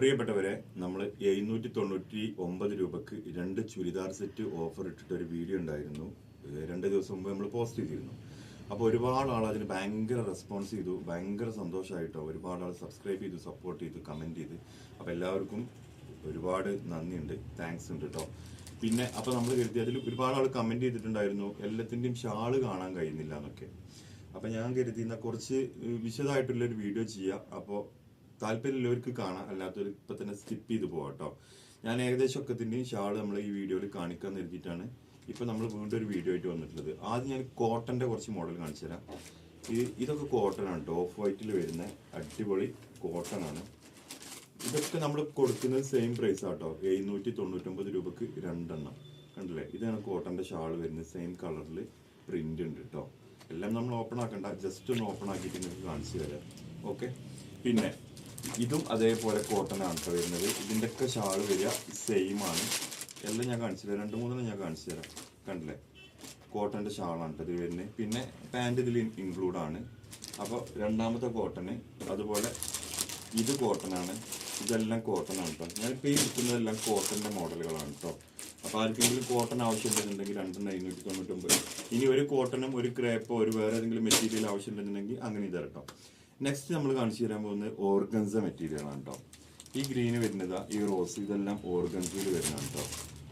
പ്രിയപ്പെട്ടവരെ നമ്മൾ എഴുന്നൂറ്റി തൊണ്ണൂറ്റി ഒമ്പത് രൂപക്ക് രണ്ട് ചുരിദാർ സെറ്റ് ഓഫർ ഇട്ടിട്ട് ഒരു വീഡിയോ ഉണ്ടായിരുന്നു. രണ്ട് ദിവസം മുമ്പ് നമ്മൾ പോസ്റ്റ് ചെയ്തിരുന്നു. അപ്പോൾ ഒരുപാട് ആൾ അതിന് ഭയങ്കര റെസ്പോൺസ് ചെയ്തു ഭയങ്കര സന്തോഷമായിട്ടോ ഒരുപാട് ആൾ സബ്സ്ക്രൈബ് ചെയ്തു സപ്പോർട്ട് ചെയ്തു കമന്റ് ചെയ്തു. അപ്പോൾ എല്ലാവർക്കും ഒരുപാട് നന്ദിയുണ്ട് താങ്ക്സ് ഉണ്ട് കേട്ടോ പിന്നെ അപ്പോൾ നമ്മൾ കരുതി അതിൽ ഒരുപാട് ആൾ കമന്റ് ചെയ്തിട്ടുണ്ടായിരുന്നു എല്ലാത്തിന്റെയും ഷാൾ കാണാൻ കഴിയുന്നില്ല എന്നൊക്കെ. അപ്പോൾ ഞാൻ കരുതി എന്നാൽ കുറച്ച് വിശദമായിട്ടുള്ളൊരു വീഡിയോ ചെയ്യാം. അപ്പോൾ താല്പര്യമുള്ളവർക്ക് കാണാം. അല്ലാത്തവർ ഇപ്പൊ തന്നെ സ്കിപ്പ് ചെയ്ത് പോവാം കേട്ടോ ഞാൻ ഏകദേശം ഒക്കത്തിന്റെയും ഷാൾ നമ്മൾ ഈ വീഡിയോയിൽ കാണിക്കാൻ നിർത്തിയിട്ടാണ് ഇപ്പൊ നമ്മൾ വീണ്ടും ഒരു വീഡിയോ ആയിട്ട് വന്നിട്ടുള്ളത്. ആദ്യം ഞാൻ കോട്ടന്റെ കുറച്ച് മോഡൽ കാണിച്ചു തരാം. ഇത് ഇതൊക്കെ കോട്ടൺ ആണ് കേട്ടോ ഓഫ് വൈറ്റിൽ വരുന്ന അടിപൊളി കോട്ടൺ ആണ്. ഇതൊക്കെ നമ്മൾ കൊടുക്കുന്നത് സെയിം പ്രൈസ് ആട്ടോ എഴുന്നൂറ്റി തൊണ്ണൂറ്റൊമ്പത് രൂപക്ക് രണ്ടെണ്ണം. കണ്ടില്ലേ? ഇതാണ് കോട്ടന്റെ ഷാൾ വരുന്നത്. സെയിം കളറിൽ പ്രിന്റ് ഉണ്ട് കേട്ടോ എല്ലാം നമ്മൾ ഓപ്പൺ ആക്കണ്ട. ജസ്റ്റ് ഒന്ന് ഓപ്പൺ ആക്കിയിട്ട് നിങ്ങൾക്ക് കാണിച്ചു തരാം. ഓക്കെ പിന്നെ ഇതും അതേപോലെ കോട്ടൺ ആണ് കേട്ടോ വരുന്നത്. ഇതിന്റെ ഒക്കെ ഷാൾ വരിക സെയിം ആണ്. എല്ലാം ഞാൻ കാണിച്ചു തരാം. രണ്ട് മൂന്നെണ്ണം ഞാൻ കാണിച്ചു തരാം. കണ്ടില്ലേ? കോട്ടന്റെ ഷാളാണ് കേട്ടോ ഇത് വരുന്നത്. പിന്നെ പാന്റ് ഇതിൽ ഇൻക്ലൂഡ് ആണ്. അപ്പോൾ രണ്ടാമത്തെ കോട്ടൺ അതുപോലെ ഇത് കോട്ടൺ ആണ്. ഇതെല്ലാം കോട്ടൺ ആണ് കേട്ടോ ഞാനിപ്പോൾ ഈ എടുക്കുന്നതെല്ലാം കോട്ടന്റെ മോഡലുകളാണ് കേട്ടോ അപ്പോൾ ആർക്കെങ്കിലും കോട്ടൺ ആവശ്യമുണ്ടെന്നുണ്ടെങ്കിൽ രണ്ടെണ്ണം എഴുന്നൂറ്റി തൊണ്ണൂറ്റൊമ്പത്. ഇനി ഒരു കോട്ടണും ഒരു ക്രേപ്പോ ഒരു വേറെ ഏതെങ്കിലും മെറ്റീരിയൽ ആവശ്യമുണ്ടെന്നുണ്ടെങ്കിൽ അങ്ങനെ ഇത് നെക്സ്റ്റ് നമ്മൾ കാണിച്ചു തരാൻ പോകുന്നത് ഓർഗൻസ മെറ്റീരിയൽ ആണ് കേട്ടോ ഈ ഗ്രീന് വരുന്നത് ഈ റോസ് ഇതെല്ലാം ഓർഗൻസയിൽ വരുന്നതാണ് കേട്ടോ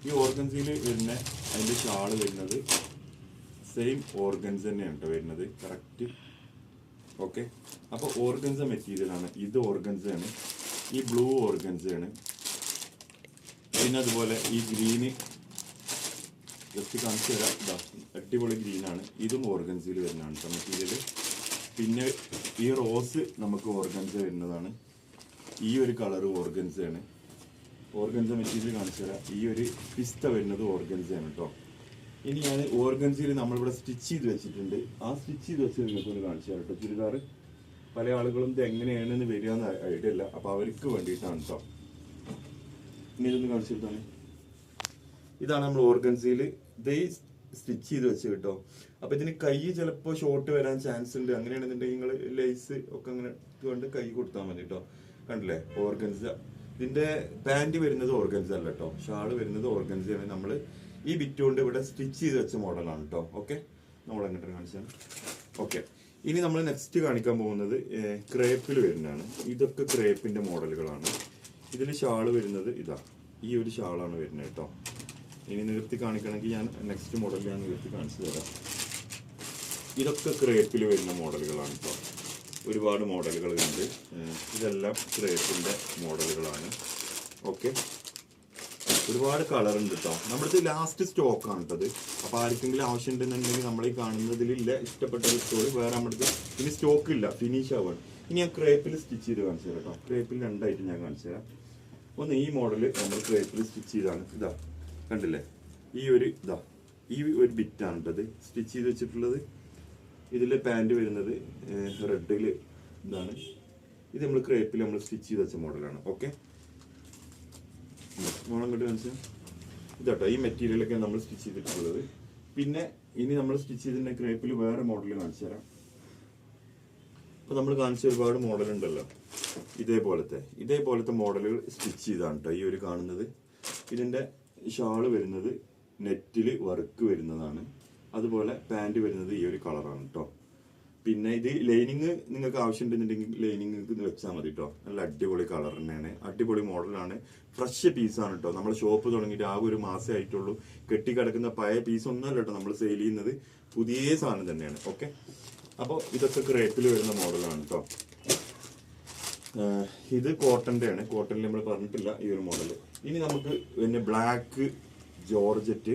ഈ ഓർഗൻസയിൽ വരുന്ന അതിന്റെ ഷാൾ വരുന്നത് സെയിം ഓർഗൻസ് തന്നെയാണ് കേട്ടോ വരുന്നത്. കറക്റ്റ് ഓക്കെ അപ്പോൾ ഓർഗൻസ മെറ്റീരിയലാണ് ഇത് ഓർഗൻസ ആണ്. ഈ ബ്ലൂ ഓർഗൻസ ആണ്. പിന്നെ അതുപോലെ ഈ ഗ്രീന് ജസ്റ്റ് കാണിച്ചു തരാം. അടിപൊളി ഗ്രീനാണ് ഇതും ഓർഗൻസിൽ വരുന്നതാണ് കേട്ടോ മെറ്റീരിയൽ പിന്നെ ഈ റോസ് നമുക്ക് ഓർഗൻസ വരുന്നതാണ്. ഈ ഒരു കളർ ഓർഗൻസയാണ്. ഓർഗൻസ മെറ്റീരിയൽ കാണിച്ചു തരാം. ഈ ഒരു പിസ്ത വരുന്നത് ഓർഗൻസയാണ് കേട്ടോ ഇനി ഞാൻ ഓർഗൻസിൽ നമ്മളിവിടെ സ്റ്റിച്ച് ചെയ്ത് വെച്ചിട്ടുണ്ട്. ആ സ്റ്റിച്ച് ചെയ്ത് വെച്ച് നിങ്ങൾക്ക് ഒന്ന് കാണിച്ചു തരാം കേട്ടോ ചുരിദാർ പല ആളുകളും ഇത് എങ്ങനെയാണെന്ന് വരിക എന്ന് ഐഡിയ ഇല്ല. അപ്പോൾ അവർക്ക് വേണ്ടിയിട്ടാണ് കേട്ടോ ഇനി ഇതൊന്ന് കാണിച്ചു കൊടുത്താണ് ഇതാണ് നമ്മൾ ഓർഗൻസിയിൽ. ഇതേ സ്റ്റിച്ച് ചെയ്ത് വെച്ച് കേട്ടോ. അപ്പൊ ഇതിന് കൈ ചിലപ്പോൾ ഷോർട്ട് വരാൻ ചാൻസ് ഉണ്ട്. അങ്ങനെയാണെന്നുണ്ടെങ്കിൽ നിങ്ങൾ ലേസ് ഒക്കെ അങ്ങനെ കൊണ്ട് കൈ കൊടുത്താൽ മതി കേട്ടോ കണ്ടില്ലേ? ഓർഗൻസ ഇതിന്റെ പാന്റ് വരുന്നത് ഓർഗൻസ അല്ല കേട്ടോ ഷാൾ വരുന്നത് ഓർഗൻസയാണ് നമ്മൾ ഈ ബിറ്റ് കൊണ്ട് ഇവിടെ സ്റ്റിച്ച് ചെയ്ത് വെച്ച മോഡലാണ് കേട്ടോ ഓക്കെ നമ്മൾ അങ്ങോട്ട് കാണിച്ചാൽ ഓക്കെ ഇനി നമ്മൾ നെക്സ്റ്റ് കാണിക്കാൻ പോകുന്നത് ക്രേപ്പിൽ വരുന്നതാണ്. ഇതൊക്കെ ക്രേപ്പിന്റെ മോഡലുകളാണ് ഇതിൽ ഷാൾ വരുന്നത് ഇതാ. ഈ ഒരു ഷാളാണ് വരുന്നത് കേട്ടോ ഇനി നിവർത്തി കാണിക്കണമെങ്കിൽ ഞാൻ നെക്സ്റ്റ് മോഡൽ ഞാൻ നിവർത്തി കാണിച്ചു തരാം. ഇതൊക്കെ ക്രേപ്പിൽ വരുന്ന മോഡലുകളാണ് കേട്ടോ ഒരുപാട് മോഡലുകൾ ഉണ്ട്. ഇതെല്ലാം ക്രേപ്പിന്റെ മോഡലുകളാണ് ഓക്കെ ഒരുപാട് കളർ ഉണ്ട് കേട്ടോ നമ്മുടെ ലാസ്റ്റ് സ്റ്റോക്കാണ് കേട്ടത് അപ്പോൾ ആർക്കെങ്കിലും ആവശ്യം ഉണ്ടെന്നുണ്ടെങ്കിൽ നമ്മൾ ഈ കാണുന്നതിലില്ല. ഇഷ്ടപ്പെട്ട ഒരു സ്റ്റോറി വേറെ നമ്മുടെ ഇനി സ്റ്റോക്ക് ഇല്ല. ഫിനിഷ് ആവാണ് ഇനി ഞാൻ ക്രേപ്പിൽ സ്റ്റിച്ച് ചെയ്ത് കാണിച്ചു തരാം കേട്ടോ ക്രേപ്പിൽ രണ്ടായിട്ട് ഞാൻ കാണിച്ചു തരാം. ഒന്ന് ഈ മോഡൽ നമ്മൾ ക്രേപ്പിൽ സ്റ്റിച്ച് ചെയ്താണ്. ഇതാ. കണ്ടില്ലേ? ഈ ഒരു ഇതാ ഈ ഒരു ബിറ്റാണ് കേട്ടത് സ്റ്റിച്ച് ചെയ്ത് വെച്ചിട്ടുള്ളത് ഇതിൽ പാന്റ് വരുന്നത് റെഡിൽ ഇതാണ്. ഇത് നമ്മൾ ക്രേപ്പിൽ നമ്മൾ സ്റ്റിച്ച് ചെയ്ത് വെച്ച മോഡലാണ്. ഓക്കെ? മോളം കൊണ്ട് കാണിച്ചാൽ ഇതാട്ടോ ഈ മെറ്റീരിയലൊക്കെ നമ്മൾ സ്റ്റിച്ച് ചെയ്തിട്ടുള്ളത്. പിന്നെ ഇനി നമ്മൾ സ്റ്റിച്ച് ചെയ്തിന്റെ ക്രേപ്പിൽ വേറെ മോഡൽ കാണിച്ചു തരാം. ഇപ്പൊ നമ്മൾ കാണിച്ച ഒരുപാട് മോഡൽ ഉണ്ടല്ലോ ഇതേപോലത്തെ ഇതേപോലത്തെ മോഡലുകൾ സ്റ്റിച്ച് ചെയ്താണ് കേട്ടോ ഈ ഒരു കാണുന്നത്. ഇതിന്റെ ഷാൾ വരുന്നത് നെറ്റിൽ വർക്ക് വരുന്നതാണ്. അതുപോലെ പാന്റ് വരുന്നത് ഈ ഒരു കളറാണ് കേട്ടോ പിന്നെ ഇത് ലൈനിങ് നിങ്ങൾക്ക് ആവശ്യമുണ്ടെന്നുണ്ടെങ്കിൽ ലൈനിങ് വെച്ചാൽ മതി കേട്ടോ നല്ല അടിപൊളി കളർ തന്നെയാണ്. അടിപൊളി മോഡലാണ് ഫ്രഷ് പീസാണ് കേട്ടോ നമ്മൾ ഷോപ്പ് തുടങ്ങിയിട്ട് ആകെ ഒരു മാസേ ആയിട്ടുള്ളൂ. കെട്ടിക്കിടക്കുന്ന പഴയ പീസ് ഒന്നുമല്ല കേട്ടോ നമ്മൾ സെയിൽ ചെയ്യുന്നത്. പുതിയ സാധനം തന്നെയാണ്. ഓക്കെ അപ്പോൾ ഇതൊക്കെ ക്രേപ്പിൽ വരുന്ന മോഡലാണ് കേട്ടോ ഇത് കോട്ടന്റെ ആണ്. കോട്ടണിൽ നമ്മൾ പറഞ്ഞിട്ടില്ല ഈ ഒരു മോഡൽ ഇനി നമുക്ക് പിന്നെ ബ്ലാക്ക് ജോർജറ്റ്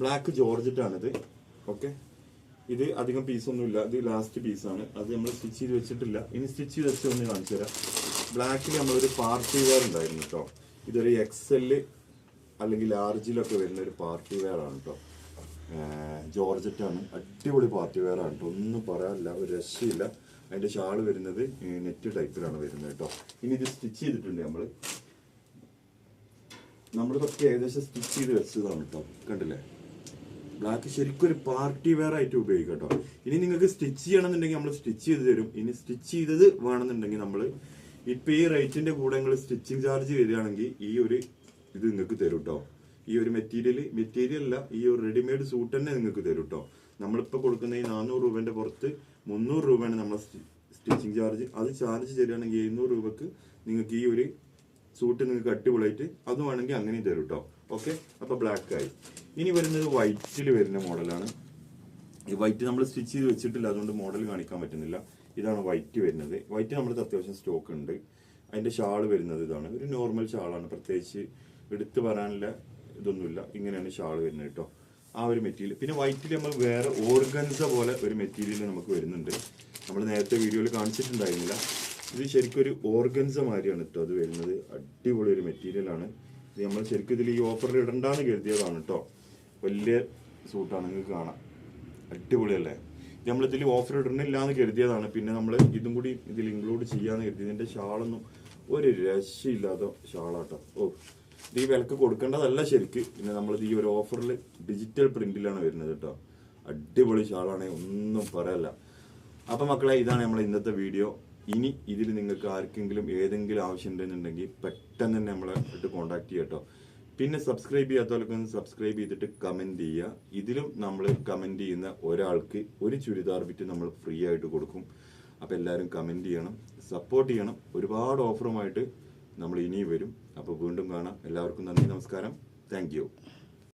ബ്ലാക്ക് ജോർജറ്റ് ആണിത്. ഓക്കെ ഇത് അധികം പീസ് ഒന്നുമില്ല. ഇത് ലാസ്റ്റ് പീസാണ് അത് നമ്മൾ സ്റ്റിച്ച് ചെയ്ത് വെച്ചിട്ടില്ല. ഇനി സ്റ്റിച്ച് ചെയ്ത് വെച്ച് ഒന്ന് കാണിച്ചു തരാം. ബ്ലാക്കിൽ നമ്മളൊരു പാർട്ടി വെയർ ഉണ്ടായിരുന്നു കേട്ടോ ഇതൊരു എക്സെൽ അല്ലെങ്കിൽ ലാർജിലൊക്കെ വരുന്ന ഒരു പാർട്ടി വെയർ ആണ് കേട്ടോ ജോർജറ്റ് ആണ്. അടിപൊളി പാർട്ടി വെയർ ആണ് കേട്ടോ ഒന്നും പറയാനില്ല. ഒരു രക്ഷയില്ല. അതിന്റെ ഷാൾ വരുന്നത് നെറ്റ് ടൈപ്പിലാണ് വരുന്നത് കേട്ടോ ഇനി ഇത് സ്റ്റിച്ച് ചെയ്തിട്ടുണ്ട് നമ്മൾ നമ്മളിതൊക്കെ ഏകദേശം സ്റ്റിച്ച് ചെയ്ത് വെച്ചതാണ് കേട്ടോ കണ്ടില്ലേ? ബ്ലാക്ക് ശരിക്കും ഒരു പാർട്ടി വെയർ ആയിട്ട് ഉപയോഗിക്കാം കേട്ടോ ഇനി നിങ്ങൾക്ക് സ്റ്റിച്ച് ചെയ്യണമെന്നുണ്ടെങ്കിൽ നമ്മൾ സ്റ്റിച്ച് ചെയ്ത് തരും. ഇനി സ്റ്റിച്ച് ചെയ്തത് വേണമെന്നുണ്ടെങ്കിൽ നമ്മൾ ഇപ്പം ഈ റേറ്റിന്റെ കൂടെ നിങ്ങൾ സ്റ്റിച്ചിങ് ചാർജ് വരികയാണെങ്കിൽ ഈ ഒരു ഇത് നിങ്ങൾക്ക് തരും കേട്ടോ ഈ ഒരു മെറ്റീരിയൽ മെറ്റീരിയൽ അല്ല ഈ ഒരു റെഡിമെയ്ഡ് സൂട്ട് തന്നെ നിങ്ങൾക്ക് തരും കേട്ടോ നമ്മളിപ്പോൾ കൊടുക്കുന്ന ഈ നാനൂറ് രൂപേന്റെ പുറത്ത് മുന്നൂറ് രൂപയാണ് നമ്മൾ സ്റ്റിച്ചിങ് ചാർജ് അത് ചാർജ് തരികയാണെങ്കിൽ എഴുന്നൂറ് രൂപക്ക് നിങ്ങൾക്ക് ഈ ഒരു സൂട്ട് നിങ്ങൾക്ക് അടിപൊളിയായിട്ട് അത് വേണമെങ്കിൽ അങ്ങനെയും തരും കേട്ടോ ഓക്കെ അപ്പോൾ ബ്ലാക്ക് ആയി. ഇനി വരുന്നത് വൈറ്റിൽ വരുന്ന മോഡലാണ് ഈ വൈറ്റ് നമ്മൾ സ്റ്റിച്ച് ചെയ്ത് വെച്ചിട്ടില്ല അതുകൊണ്ട് മോഡൽ കാണിക്കാൻ പറ്റുന്നില്ല. ഇതാണ് വൈറ്റ് വരുന്നത്. വൈറ്റ് നമ്മൾ അത്യാവശ്യം സ്റ്റോക്ക് ഉണ്ട്. അതിന്റെ ഷാൾ വരുന്നത് ഇതാണ്. ഒരു നോർമൽ ഷാളാണ് പ്രത്യേകിച്ച് എടുത്തു പറയാനുള്ള ഇതൊന്നുമില്ല. ഇങ്ങനെയാണ് ഷാൾ വരുന്നത് കേട്ടോ ആ ഒരു മെറ്റീരിയൽ പിന്നെ വൈറ്റിൽ നമ്മൾ വേറെ ഓർഗൻസ പോലെ ഒരു മെറ്റീരിയൽ നമുക്ക് വരുന്നുണ്ട്. നമ്മൾ നേരത്തെ വീഡിയോയിൽ കാണിച്ചിട്ടുണ്ടായിരുന്നില്ല. ഇത് ശരിക്കും ഒരു ഓർഗൻസ മാതിരിയാണ് കേട്ടോ അത് വരുന്നത് അടിപൊളി ഒരു മെറ്റീരിയലാണ് ഇത് നമ്മൾ ശരിക്കും ഇതിൽ ഈ ഓഫറിൽ ഇടണ്ടാന്ന് കരുതിയതാണ് കേട്ടോ വലിയ സൂട്ടാണ് നിങ്ങൾക്ക് കാണാം. അടിപൊളിയല്ലേ ഇത് നമ്മളിതിൽ ഓഫർ ഇടണില്ല എന്ന് കരുതിയതാണ്. പിന്നെ നമ്മൾ ഇതും കൂടി ഇതിൽ ഇൻക്ലൂഡ് ചെയ്യാന്ന് കരുതി. ഇതിന്റെ ഷാളൊന്നും ഒരു രക്ഷയില്ലാത്ത ഷാളാട്ടോ. ഓ ഇത് ഈ വിലക്ക് കൊടുക്കേണ്ടതല്ല ശരിക്ക്. പിന്നെ നമ്മളിത് ഈ ഒരു ഓഫറിൽ ഡിജിറ്റൽ പ്രിന്റിലാണ് വരുന്നത് കേട്ടോ അടിപൊളി ഷാളാണെങ്കിൽ ഒന്നും പറയല്ല. അപ്പൊ മക്കളെ ഇതാണ് നമ്മളെ ഇന്നത്തെ വീഡിയോ ഇനി ഇതിൽ നിങ്ങൾക്ക് ആർക്കെങ്കിലും ഏതെങ്കിലും ആവശ്യം ഉണ്ടെന്നുണ്ടെങ്കിൽ പെട്ടെന്ന് തന്നെ നമ്മളെ ഇട്ട് കോൺടാക്ട് ചെയ്യാം കേട്ടോ പിന്നെ സബ്സ്ക്രൈബ് ചെയ്യാത്തവർക്ക് ഒന്ന് സബ്സ്ക്രൈബ് ചെയ്തിട്ട് കമന്റ് ചെയ്യുക. ഇതിലും നമ്മൾ കമന്റ് ചെയ്യുന്ന ഒരാൾക്ക് ഒരു ചുരിദാർ ബിറ്റ് നമ്മൾ ഫ്രീ ആയിട്ട് കൊടുക്കും. അപ്പോൾ എല്ലാവരും കമന്റ് ചെയ്യണം. സപ്പോർട്ട് ചെയ്യണം. ഒരുപാട് ഓഫറുമായിട്ട് നമ്മൾ ഇനിയും വരും. അപ്പോൾ വീണ്ടും കാണാം. എല്ലാവർക്കും നന്ദി നമസ്കാരം. താങ്ക്